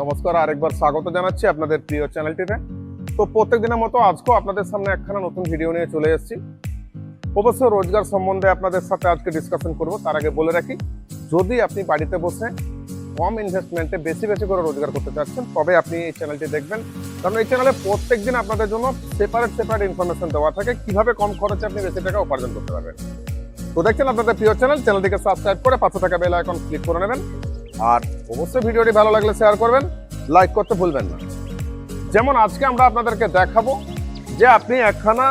নমস্কার, আরেকবার স্বাগত জানাচ্ছি আপনাদের প্রিয় চ্যানেলটিতে। তো প্রত্যেক দিনের মতো আজকেও আপনাদের সামনে একখানা নতুন ভিডিও নিয়ে চলে এসেছি। অবশ্য রোজগার সম্বন্ধে আপনাদের সাথে আজকে ডিসকাশন করব। তার আগে বলে রাখি, যদি আপনি বাড়িতে বসে কম ইনভেস্টমেন্টে বেশি বেশি করে রোজগার করতে চাচ্ছেন, তবে আপনি এই চ্যানেলটি দেখবেন। কারণ এই চ্যানেলে প্রত্যেক দিন আপনাদের জন্য সেপারেট সেপারেট ইনফরমেশন দেওয়া থাকে, কীভাবে কম খরচে আপনি বেশি টাকা উপার্জন করতে পারবেন। তো দেখছেন আপনাদের প্রিয় চ্যানেল চ্যানেলটিকে সাবস্ক্রাইব করে পাশে থাকা বেল আইকন ক্লিক করে নেবেন। আর অবশ্যই ভিডিওটি ভালো লাগলে শেয়ার করবেন লাইক করতে ভুলবেন না। যেমন আজকে আমরা আপনাদেরকে দেখাবো যে আপনি একখানা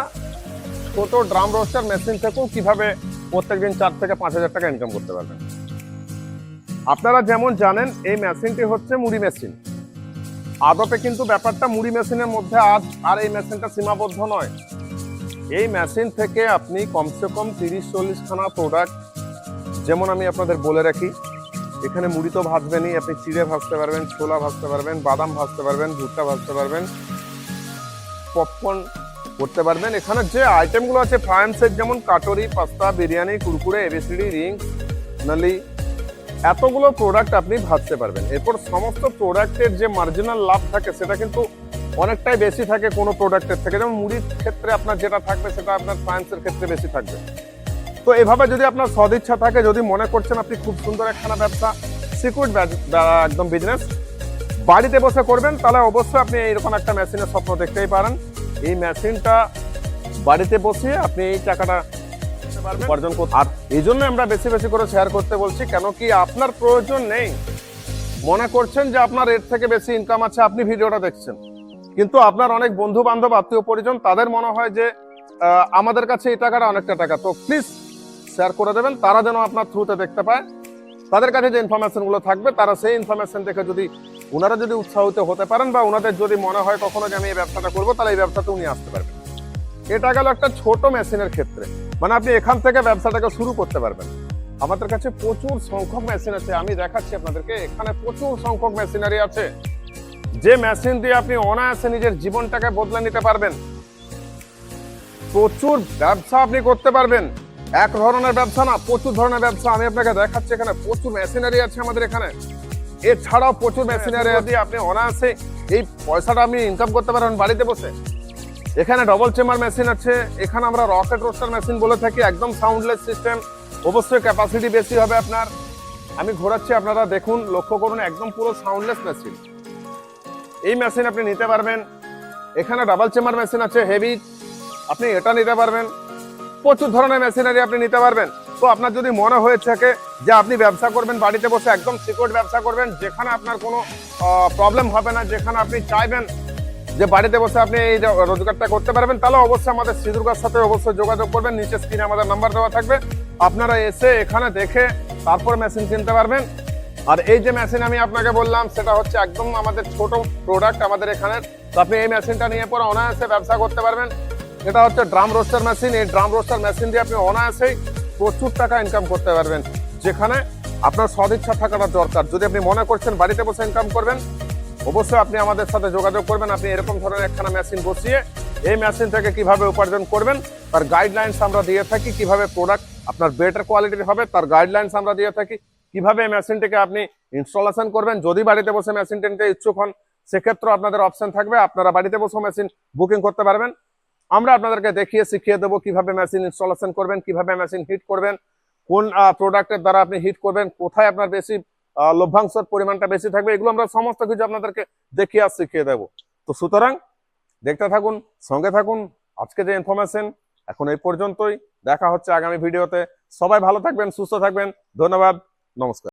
ছোট ড্রাম রোস্টার মেশিন থেকেও কীভাবে প্রত্যেকদিন চার থেকে পাঁচ হাজার টাকা ইনকাম করতে পারবেন। আপনারা যেমন জানেন, এই মেশিনটি হচ্ছে মুড়ি মেশিন আদপে কিন্তু ব্যাপারটা মুড়ি মেশিনের মধ্যে আজ আর এই মেশিনটা সীমাবদ্ধ নয়। এই মেশিন থেকে আপনি কমসে কম তিরিশ চল্লিশখানা প্রোডাক্ট যেমন আমি আপনাদের বলে রাখি এখানে মুড়ি তো ভাজবেনই, আপনি চিড়ে ভাজতে পারবেন, ছোলা ভাজতে পারবেন, বাদাম ভাজতে পারবেন, ভুট্টা ভাজতে পারবেন পপকর্ন করতে পারবেন। এখানে যে আইটেমগুলো আছে ফ্রান্সের যেমন katori, pasta, biryani, Kurkure, ABCD ring নালি, এতগুলো প্রোডাক্ট আপনি ভাজতে পারবেন। এরপর সমস্ত প্রোডাক্টের যে মার্জিনাল লাভ থাকে, সেটা কিন্তু অনেকটাই বেশি থাকে কোনো প্রোডাক্টের থেকে। যেমন মুড়ির ক্ষেত্রে আপনার যেটা থাকবে, সেটা আপনার ফ্রান্সের ক্ষেত্রে বেশি থাকবে। তো এভাবে যদি আপনার সদিচ্ছা থাকে যদি মনে করছেন আপনি খুব সুন্দর একখানা ব্যবসা সিকিউর একদম বিজনেস বাড়িতে বসে করবেন তাহলে অবশ্যই আপনি এইরকম একটা মেশিনের স্বপ্ন দেখতেই পারেন। এই মেশিনটা বাড়িতে বসিয়ে আপনি এই টাকাটা উপার্জন করতে আর এই জন্য আমরা বেশি বেশি করে শেয়ার করতে বলছি কেন কি আপনার প্রয়োজন নেই। মনে করছেন যে আপনার এর থেকে বেশি ইনকাম আছে আপনি ভিডিওটা দেখছেন। কিন্তু আপনার অনেক বন্ধু বান্ধব আত্মীয় পরিজন তাদের মনে হয় যে আমাদের কাছে এই টাকাটা অনেকটা টাকা। তো প্লিজ শেয়ার করে দেবেন, তারা যেন আপনার থ্রুতে দেখতে পায়। তাদের কাছে যে ইনফরমেশনগুলো থাকবে, তারা সেই ইনফরমেশন দেখে যদি ওনারা যদি উৎসাহিত হতে পারেন বা ওনাদের যদি মনে হয় কখনো যে আমি এই ব্যবসাটা করব, তাহলে এই ব্যবসাতে উনি আসতে পারবেন। এটা গেল একটা ছোট মেশিনের ক্ষেত্রে। মানে আপনি এখান থেকে ব্যবসাটাকে শুরু করতে পারবেন। আমাদের কাছে প্রচুর সংখ্যক মেশিন আছে, আমি দেখাচ্ছি আপনাদেরকে, এখানে প্রচুর সংখ্যক মেশিনারি আছে। যে মেশিন দিয়ে আপনি অনায়াসে নিজের জীবনটাকে বদলে নিতে পারবেন। প্রচুর ব্যবসা আপনি করতে পারবেন। এক ধরনের ব্যবসা না প্রচুর ধরনের ব্যবসা। আমি আপনাকে দেখাচ্ছি এখানে প্রচুর মেশিনারি আছে আমাদের এখানে। এছাড়াও প্রচুর মেশিনারি দিয়ে আপনি অনায়াসে এই পয়সাটা আপনি ইনকাম করতে পারেন বাড়িতে বসে। এখানে ডবল চেম্বার মেশিন আছে। এখানে আমরা রকেট রোস্টার মেশিন বলে থাকি। একদম সাউন্ডলেস সিস্টেম অবশ্যই ক্যাপাসিটি বেশি হবে আপনার। আমি ঘোরাচ্ছি আপনারা দেখুন লক্ষ্য করুন একদম পুরো সাউন্ডলেস মেশিন এই মেশিন আপনি নিতে পারবেন। এখানে ডাবল চেম্বার মেশিন আছে হেভি আপনি এটা নিতে পারবেন। প্রচুর ধরনের মেশিনারি আপনি নিতে পারবেন। তো আপনার যদি মনে হয়ে থাকে যে আপনি ব্যবসা করবেন, বাড়িতে বসে একদম সিকিউর ব্যবসা করবেন, যেখানে আপনার কোনো প্রবলেম হবে না, যেখানে আপনি চাইবেন যে বাড়িতে বসে আপনি এই রোজগারটা করতে পারবেন, তাহলে অবশ্যই আমাদের সিঁদুরগার সাথে অবশ্যই যোগাযোগ করবেন। নিচে স্ক্রিনে আমাদের নাম্বার দেওয়া থাকবে। আপনারা এসে এখানে দেখে তারপর মেশিন কিনতে পারবেন। আর এই যে মেশিন আমি আপনাকে বললাম, সেটা হচ্ছে একদম আমাদের ছোট প্রোডাক্ট আমাদের এখানে তো আপনি এই মেশিনটা নিয়ে পরে অনায়াসে ব্যবসা করতে পারবেন। এটা হচ্ছে ড্রাম রোস্টার মেশিন। এই ড্রাম রোস্টার মেশিন দিয়ে আপনি অনায়াসেই প্রচুর টাকা ইনকাম করতে পারবেন। যেখানে আপনার সদিচ্ছা থাকাটা দরকার। যদি আপনি মনে করছেন বাড়িতে বসে ইনকাম করবেন, অবশ্যই আপনি আমাদের সাথে যোগাযোগ করবেন। আপনি এরকম ধরনের একখানা মেশিন বসিয়ে এই মেশিন থেকে কীভাবে উপার্জন করবেন, তার গাইডলাইন্স আমরা দিয়ে থাকি, কীভাবে প্রোডাক্ট আপনার বেটার কোয়ালিটির হবে, তার গাইডলাইন্স আমরা দিয়ে থাকি, কীভাবে এই মেশিনটিকে আপনি ইনস্টলেশন করবেন। যদি বাড়িতে বসে মেশিনটি নিতে ইচ্ছুক হন সেক্ষেত্রে আপনাদের অপশন থাকবে। আপনারা বাড়িতে বসে মেশিন বুকিং করতে পারবেন। আমরা আপনাদেরকে দেখিয়ে, শিখিয়ে দেবো কীভাবে মেশিন ইনস্টলেশন করবেন, কীভাবে মেশিন হিট করবেন, কোন প্রোডাক্টের দ্বারা আপনি হিট করবেন, কোথায় আপনার বেশি লভ্যাংশের পরিমাণটা বেশি থাকবে, এগুলো আমরা সমস্ত কিছু আপনাদেরকে দেখিয়ে আর শিখিয়ে দেবো। তো সুতরাং দেখতে থাকুন, সঙ্গে থাকুন, আজকে যে ইনফরমেশন এখন এই পর্যন্তই, দেখা হচ্ছে আগামী ভিডিওতে সবাই ভালো থাকবেন, সুস্থ থাকবেন, ধন্যবাদ, নমস্কার।